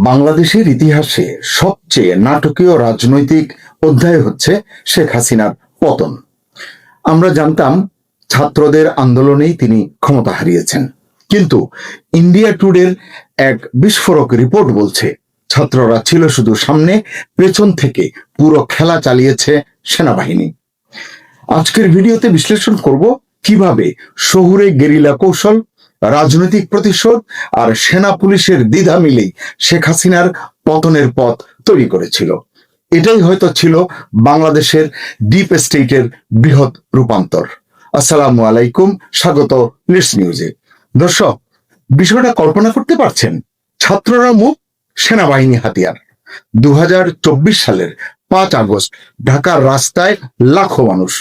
বাংলাদেশের ইতিহাসে সবচেয়ে নাটকীয় রাজনৈতিক অধ্যায় হচ্ছে শেখ হাসিনার পতন। আমরা জানতাম ছাত্রদের আন্দোলনেই তিনি ক্ষমতা হারিয়েছেন। কিন্তু ইন্ডিয়া টুডের এক বিস্ফোরক রিপোর্ট বলছে, ছাত্ররা ছিল শুধু সামনে, পেছন থেকে পুরো খেলা চালিয়েছে সেনাবাহিনী। আজকের ভিডিওতে বিশ্লেষণ করব কীভাবে শহুরে গেরিলা কৌশল রাজনৈতিক প্রতিশোধ আর সেনা পুলিশের দ্বিধা মিলেই শেখ হাসিনার পতনের পথ তৈরি করেছিল। এটাই হয়তো ছিল বাংলাদেশের ডিপ স্টেটের বৃহৎ রূপান্তর। আসসালামু আলাইকুম, স্বাগত লিডস নিউজে দর্শক, বিষয়টা কল্পনা করতে পারছেন? ছাত্ররা মুখ, সেনাবাহিনী হাতিয়ার। দু হাজার চব্বিশ সালের পাঁচ আগস্ট ঢাকার রাস্তায় লাখো মানুষ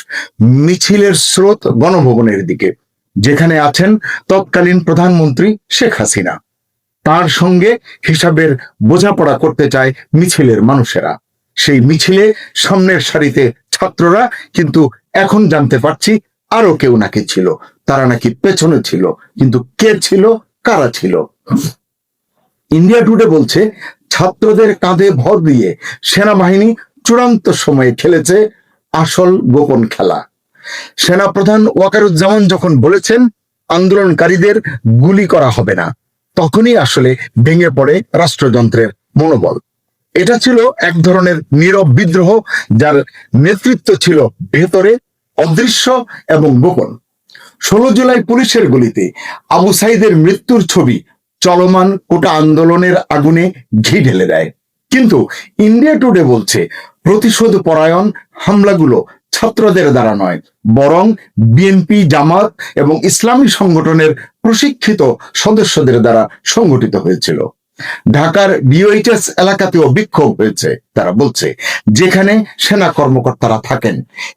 মিছিলের স্রোত গণভবনের দিকে যেখানে আছেন তৎকালীন প্রধানমন্ত্রী শেখ হাসিনা। তার সঙ্গে হিসাবের বোঝাপড়া করতে চায় মিছিলের মানুষেরা। সেই মিছিলে সামনের সারিতে ছাত্ররা কিন্তু এখন জানতে পারছি আরও কেউ নাকি ছিল। তারা নাকি পেছনে ছিল, কিন্তু কে ছিল, কারা ছিল? ইন্ডিয়া টুডে বলছে, ছাত্রদের কাঁধে ভর দিয়ে সেনাবাহিনী চূড়ান্ত সময়ে খেলেছে আসল গোপন খেলা। সেনাপ্রধান ওয়াকারুজ্জামান যখন বলেছেন, আন্দোলনকারীদের গুলি করা হবে না, তখনই আসলে ভেঙে পড়ে রাষ্ট্রযন্ত্রের মনোবল। এটা ছিল এক ধরনের নীরব বিদ্রোহ যার নেতৃত্ব ছিল ভেতরে, অদৃশ্য এবং গোপন। ষোলো জুলাই পুলিশের গুলিতে আবু সাইদের মৃত্যুর ছবি চলমান কোটা আন্দোলনের আগুনে ঘি ঢেলে দেয়। কিন্তু ইন্ডিয়া টুডে বলছে প্রতিশোধ পরায়ণ হামলাগুলো ছাত্রদের দ্বারা নয়, বরং বিএনপি, জামাত এবং ইসলামী সংগঠনের প্রশিক্ষিত সদস্যদের দ্বারা সংগঠিত হয়েছিল। ঢাকার বিওএইচএস এলাকাতেও বিক্ষোভ হয়েছে, তারা বলছে, যেখানে সেনা কর্মকর্তারা থাকেন,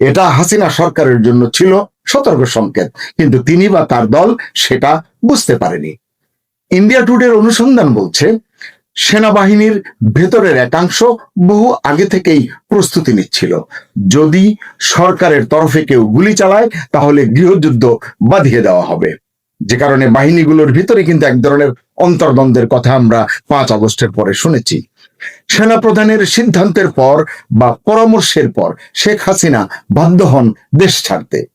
এটা হাসিনা সরকারের জন্য ছিল সতর্ক সংকেত, কিন্তু তিনি বা তার দল সেটা বুঝতে পারেনি। ইন্ডিয়া টুডের অনুসন্ধান বলছে সেনাবাহিনীর ভেতরের একাংশ বহু আগে থেকেই প্রস্তুতি নিচ্ছিল। যদি সরকারের তরফে কেউ গুলি চালায়, তাহলে গৃহযুদ্ধ বাঁধিয়ে দেওয়া হবে। যে কারণে বাহিনীগুলোর ভিতরে কিন্তু এক ধরনের অন্তর্দ্বন্দ্বের কথা আমরা পাঁচ আগস্টের পরে শুনেছি। সেনাপ্রধানের সিদ্ধান্তের পর বা পরামর্শের পর শেখ হাসিনা বাধ্য হন দেশ ছাড়তে।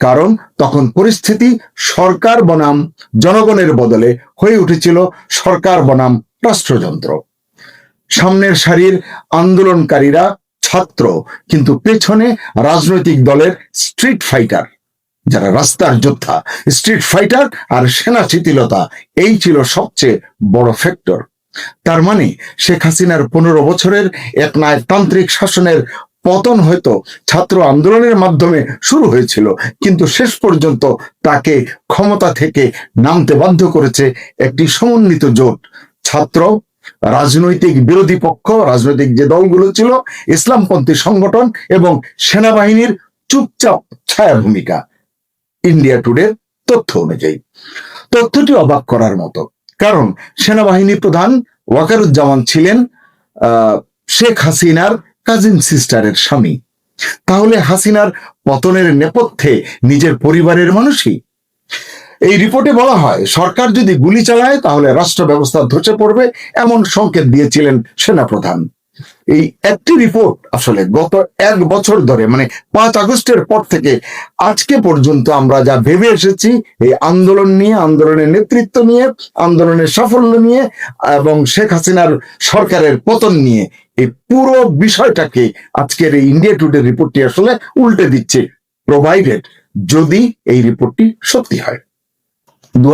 কারণ তখন পরিস্থিতি সরকার বনাম জনগণের বদলে হয়ে উঠেছিল সরকার বনাম রাষ্ট্রযন্ত্র সামনের সারির আন্দোলনকারীরা ছাত্র, কিন্তু পেছনে রাজনৈতিক দলের স্ট্রিট ফাইটার যারা রাস্তার যোদ্ধা। স্ট্রিট ফাইটার আর সেনা শিথিলতা, এই ছিল সবচেয়ে বড় ফ্যাক্টর তার মানে শেখ হাসিনার পনেরো বছরের এক নায়কতান্ত্রিক শাসনের পতন হয়তো ছাত্র আন্দোলনের মাধ্যমে শুরু হয়েছিল, কিন্তু শেষ পর্যন্ত তাকে ক্ষমতা থেকে নামতে বাধ্য করেছে একটি সমন্বিত জোট ছাত্র, রাজনৈতিক বিরোধী পক্ষ, রাজনৈতিক যে দলগুলো ছিল, ইসলামপন্থী সংগঠন এবং সেনাবাহিনীর চুপচাপ ছায়া ভূমিকা ইন্ডিয়া টুডের তথ্য অনুযায়ী। তথ্যটি অবাক করার মতো। কারণ সেনাবাহিনী প্রধান ওয়াকারুজ্জামান ছিলেন শেখ হাসিনার কাজিন সিস্টারের স্বামী। তাহলে হাসিনার পতনের নেপথ্যে নিজের পরিবারের মানুষই এই রিপোর্টে বলা হয়, সরকার যদি গুলি চালায়, তাহলে রাষ্ট্র ব্যবস্থা ধসে পড়বে, এমন সংকেত দিয়েছিলেন সেনাপ্রধান। এই একটি রিপোর্ট আসলে গত এক বছর ধরে মানে পাঁচ আগস্টের পর থেকে, আজকে পর্যন্ত আমরা যা ভেবে এসেছি, এই আন্দোলন নিয়ে, আন্দোলনের নেতৃত্ব নিয়ে, আন্দোলনের সাফল্য নিয়ে, এবং শেখ হাসিনার সরকারের পতন নিয়ে, এই পুরো বিষয়টাকে আজকের এই ইন্ডিয়া টুডে রিপোর্টটি আসলে উল্টে দিচ্ছে প্রোভাইডেড যদি এই রিপোর্টটি সত্যি হয়। দু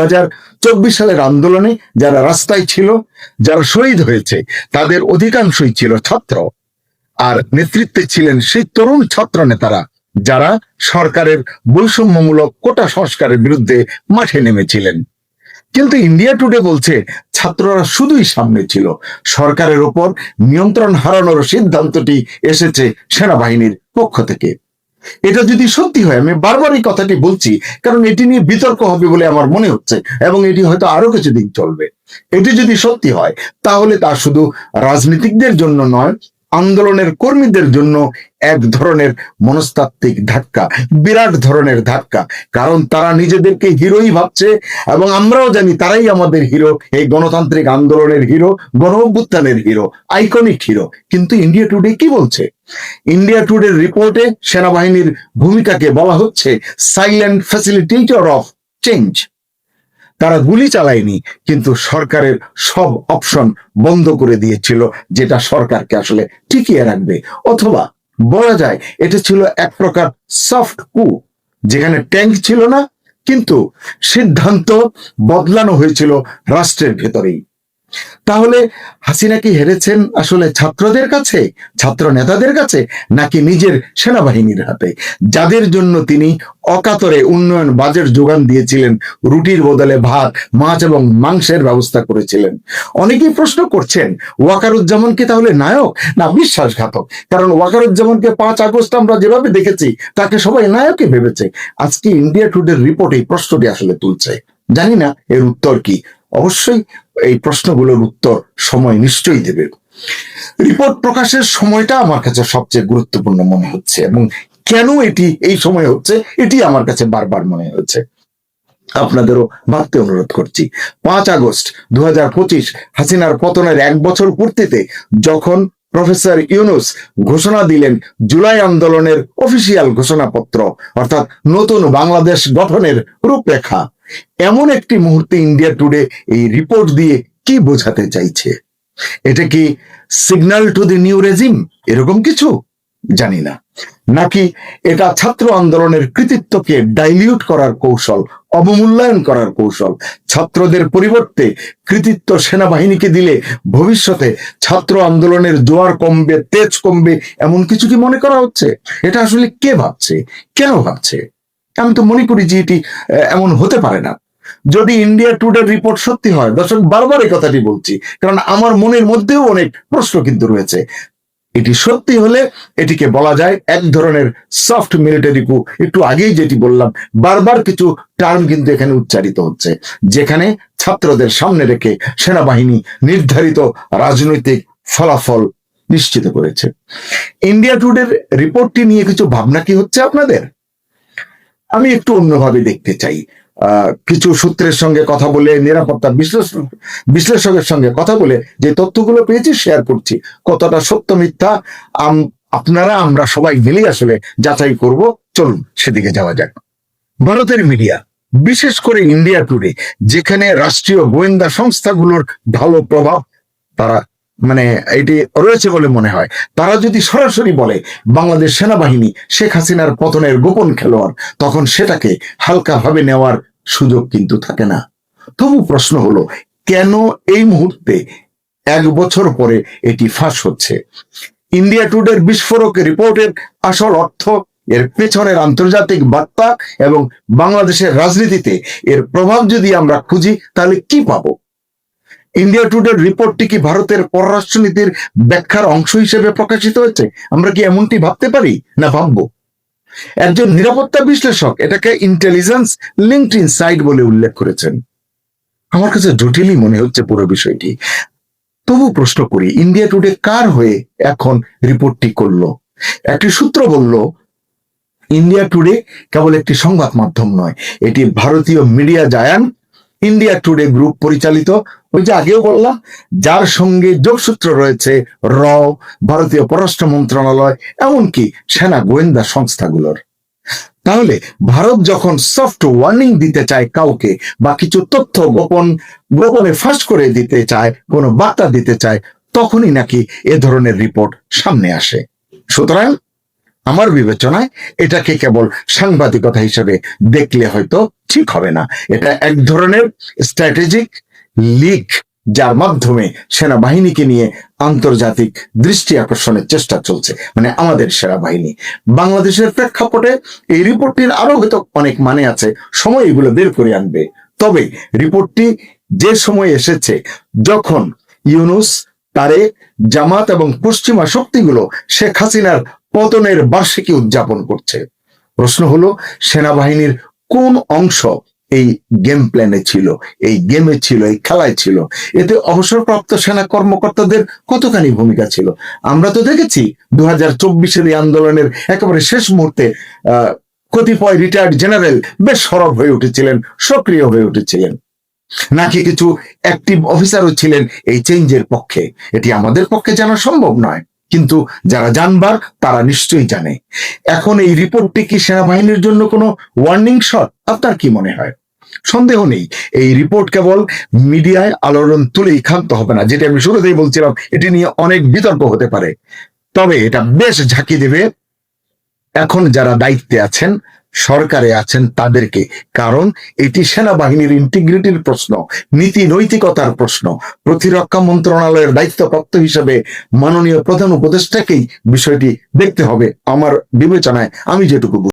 সালের আন্দোলনে যারা রাস্তায় ছিল, যারা শহীদ হয়েছে, তাদের অধিকাংশই ছিল ছাত্র। আর নেতৃত্বে ছিলেন সেই তরুণ ছাত্র নেতারা, যারা সরকারের বৈষম্যমূলক কোটা সংস্কারের বিরুদ্ধে মাঠে নেমেছিলেন। কিন্তু ইন্ডিয়া টুডে বলছে, ছাত্ররা শুধুই সামনে ছিল। সরকারের ওপর নিয়ন্ত্রণ হারানোর সিদ্ধান্তটি এসেছে সেনাবাহিনীর পক্ষ থেকে। এটা যদি সত্যি হয়, আমি বারবার এই কথাটি বলছি, কারণ এটি নিয়ে বিতর্ক হবে বলে আমার মনে হচ্ছে, এবং এটি হয়তো আরও কিছুদিন চলবে। এটি যদি সত্যি হয়, তাহলে তা শুধু রাজনীতিকদের জন্য নয় আন্দোলনের কর্মীদের জন্য এক ধরনের মনস্তাত্ত্বিক ধাক্কা, বিরাট ধরনের ধাক্কা। কারণ তারা নিজেদেরকে হিরোই ভাবছে এবং আমরাও জানি তারাই আমাদের হিরো, এই গণতান্ত্রিক আন্দোলনের হিরো, গণ অভ্যুত্থানের হিরো আইকনিক হিরো কিন্তু ইন্ডিয়া টুডে কি বলছে? ইন্ডিয়া টুডের রিপোর্টে সেনাবাহিনীর ভূমিকাকে বলা হচ্ছে সাইলেন্ট ফ্যাসিলিটেটর অফ চেঞ্জ তারা গুলি চালায়নি, কিন্তু সরকারের সব অপশন বন্ধ করে দিয়েছিল, যেটা সরকারকে আসলে টিকিয়ে রাখবে। অথবা বলা যায়, এটা ছিল এক প্রকার সফট কু যেখানে ট্যাঙ্ক ছিল না, কিন্তু সিদ্ধান্ত বদলানো হয়েছিল রাষ্ট্রের ভেতরেই। তাহলে হাসিনা কি হেরেছেন আসলে ছাত্রদের কাছে, ছাত্র নেতাদের কাছে, নাকি নিজের সেনাবাহিনীর হাতে? যাদের জন্য তিনি অকাতরে উন্নয়ন বাজেট যোগান দিয়েছিলেন, রুটির বদলে ভাত, মাছ এবং মাংসের ব্যবস্থা করেছিলেন। অনেকেই প্রশ্ন করছেন, ওয়াকারুজ্জামান কি তাহলে নায়ক? না, বিশ্বাসঘাতক। কারণ ওয়াকারুজ্জামানকে পাঁচ আগস্ট আমরা যেভাবে দেখেছি, তাকে সবাই নায়কই ভেবেছে। আজকে ইন্ডিয়া টুডের রিপোর্ট এই প্রশ্নটি আসলে তুলছে। জানি না এর উত্তর কি। অবশ্যই এই প্রশ্নগুলোর উত্তর সময় নিশ্চয়ই দেবে। রিপোর্ট প্রকাশের সময়টা আমার কাছে সবচেয়ে গুরুত্বপূর্ণ মনে হচ্ছে এবং কেন এটি এই সময় হচ্ছে, এটি আমার কাছে বারবার মনে হচ্ছে। আপনাদেরও ভাবতে অনুরোধ করছি। পাঁচ আগস্ট দু হাজার পঁচিশ হাসিনার পতনের এক বছর পূর্তিতে যখন প্রফেসর ইউনুস ঘোষণা দিলেন জুলাই আন্দোলনের অফিসিয়াল ঘোষণাপত্র, অর্থাৎ নতুন বাংলাদেশ গঠনের রূপরেখা এমন একটি মুহূর্তে ইন্ডিয়া টুডে এই রিপোর্ট দিয়ে কি বোঝাতে চাইছে? এটা কি signal to the new regime এরকম কিছু? জানি না। নাকি এটা ছাত্র আন্দোলনের কৃতিত্বকে ডাইলিউট করার কৌশল, অবমূল্যায়ন করার কৌশল? ছাত্রদের পরিবর্তে কৃতিত্ব সেনাবাহিনীকে দিলে ভবিষ্যতে ছাত্র আন্দোলনের জোয়ার কমবে, তেজ কমবে, এমন কিছু কি মনে করা হচ্ছে? এটা আসলে কে ভাবছে? কেন ভাবছে? আমি তো মনে করি যে এটি এমন হতে পারে না। যদি ইন্ডিয়া টুডের রিপোর্ট সত্যি হয়, দর্শক, বারবার এই কথাটি বলছি, কারণ আমার মনের মধ্যেও অনেক প্রশ্ন কিন্তু রয়েছে। এটি সত্যি হলে এটিকে বলা যায় এক ধরনের সফট মিলিটারি কু একটু আগেই যেটি বললাম, বারবার কিছু টার্ম কিন্তু এখানে উচ্চারিত হচ্ছে, যেখানে ছাত্রদের সামনে রেখে সেনাবাহিনী নির্ধারিত রাজনৈতিক ফলাফল নিশ্চিত করেছে। ইন্ডিয়া টুডের রিপোর্টটি নিয়ে কিছু ভাবনা কি হচ্ছে আপনাদের? আমি একটু অন্যভাবে দেখতে চাই। কিছু সূত্রের সঙ্গে কথা বলে, নিরাপত্তা বিশ্লেষণ বিশ্লেষকের সঙ্গে কথা বলে যে তথ্যগুলো পেয়েছি শেয়ার করছি। কতটা সত্য মিথ্যা আপনারা, আমরা সবাই মিলে আসলে যাচাই করব। চলুন, সেদিকে যাওয়া যাক। ভারতের মিডিয়া, বিশেষ করে ইন্ডিয়া টুডে, যেখানে রাষ্ট্রীয় গোয়েন্দা সংস্থাগুলোর ভালো প্রভাব, তারা মানে এটি রয়েছে বলে মনে হয়। তারা যদি সরাসরি বলে বাংলাদেশ সেনাবাহিনী শেখ হাসিনার পতনের গোপন খেলোয়াড়, তখন সেটাকে হালকাভাবে নেওয়ার সুযোগ কিন্তু থাকে না। তবু প্রশ্ন হলো, কেন এই মুহূর্তে এক বছর পরে এটি ফাঁস হচ্ছে? ইন্ডিয়া টুডের বিস্ফোরক রিপোর্টের আসল অর্থ, এর পেছনের আন্তর্জাতিক বার্তা এবং বাংলাদেশের রাজনীতিতে এর প্রভাব যদি আমরা খুঁজি, তাহলে কি পাবো? ইন্ডিয়া টুডের রিপোর্টটি কি ভারতের পররাষ্ট্রনীতির ব্যাখ্যার অংশ হিসেবে প্রকাশিত হয়েছে? আমরা কি এমনটি ভাবতে পারি না ভাববো? একজন নিরাপত্তা বিশ্লেষক এটাকে ইন্টেলিজেন্স লিঙ্কড ইন সাইট বলে উল্লেখ করেছেন। আমার কাছে জটিলই মনে হচ্ছে পুরো বিষয়টি। তবু প্রশ্ন করি ইন্ডিয়া টুডে কার হয়ে এখন রিপোর্টটি করল? একটি সূত্র বলল ইন্ডিয়া টুডে কেবল একটি সংবাদ মাধ্যম নয়, এটি ভারতীয় media giant India Today group পরিচালিত, ওই যে আগেও বললাম, যার সঙ্গে যোগসূত্র রয়েছে র ভারতীয় পররাষ্ট্র মন্ত্রণালয়, এমনকি সেনা গোয়েন্দা সংস্থাগুলোর। তাহলে ভারত যখন সফট ওয়ার্নিং দিতে চায় কাউকে, বা কিছু তথ্য গোপন, গোপনে ফাঁস করে দিতে চায়, কোনো বার্তা দিতে চায়, তখনই নাকি এ ধরনের রিপোর্ট সামনে আসে। সুতরাং আমার বিবেচনায় এটাকে কেবল সাংবাদিকতা হিসেবে দেখলে হয়তো ঠিক হবে না। এটা এক ধরনের স্ট্র্যাটেজিক লিক যার মাধ্যমে সেনাবাহিনীকে নিয়ে আন্তর্জাতিক দৃষ্টি আকর্ষণের চেষ্টা চলছে মানে আমাদের সেনাবাহিনী। বাংলাদেশের প্রেক্ষাপটে এই রিপোর্টটির আরও হয়তো অনেক মানে আছে, সময় এগুলো বের করে আনবে। তবে রিপোর্টটি যে সময় এসেছে, যখন ইউনুস তারে জামাত এবং পশ্চিমা শক্তিগুলো শেখ হাসিনার পতনের বার্ষিকী উদযাপন করছে। প্রশ্ন হলো, সেনাবাহিনীর কোন অংশ এই গেম প্ল্যানে ছিল, এই গেমে ছিল, এই খেলায় ছিল? এতে অবসরপ্রাপ্ত সেনা কর্মকর্তাদের কতখানি ভূমিকা ছিল? আমরা তো দেখেছি দু হাজার চব্বিশের এই আন্দোলনের একেবারে শেষ মুহূর্তে কতিপয় রিটায়ার্ড জেনারেল বেশ সরব হয়ে উঠেছিলেন, সক্রিয় হয়ে উঠেছিলেন। নাকি কিছু অ্যাক্টিভ অফিসারও ছিলেন এই চেঞ্জের পক্ষে? এটি আমাদের পক্ষে জানা সম্ভব নয়। কিন্তু যারা জানবার, তারা নিশ্চয়ই জানে। এখন এই রিপোর্টটি কি সেনাবাহিনীর জন্য কোনো ওয়ার্নিং শট আপনার কি মনে হয়? সন্দেহ নেই। এই রিপোর্ট কেবল মিডিয়ায় আলোড়ন তুলেই খান্ত হবে না, যেটি আমি শুরুতেই বলছিলাম, এটি নিয়ে অনেক বিতর্ক হতে পারে। তবে এটা বেশ ঝাঁকি দেবে। এখন যারা দায়িত্বে আছেন সরকারে আছেন তাদেরকে কারণ এটি সেনাবাহিনীর ইন্টিগ্রিটির প্রশ্ন নীতি নৈতিকতার প্রশ্ন প্রতিরক্ষা মন্ত্রণালয়ের দায়িত্বপ্রাপ্ত হিসেবে মাননীয় প্রধান উপদেষ্টাকেই বিষয়টি দেখতে হবে আমার বিবেচনায় আমি যেটুকু।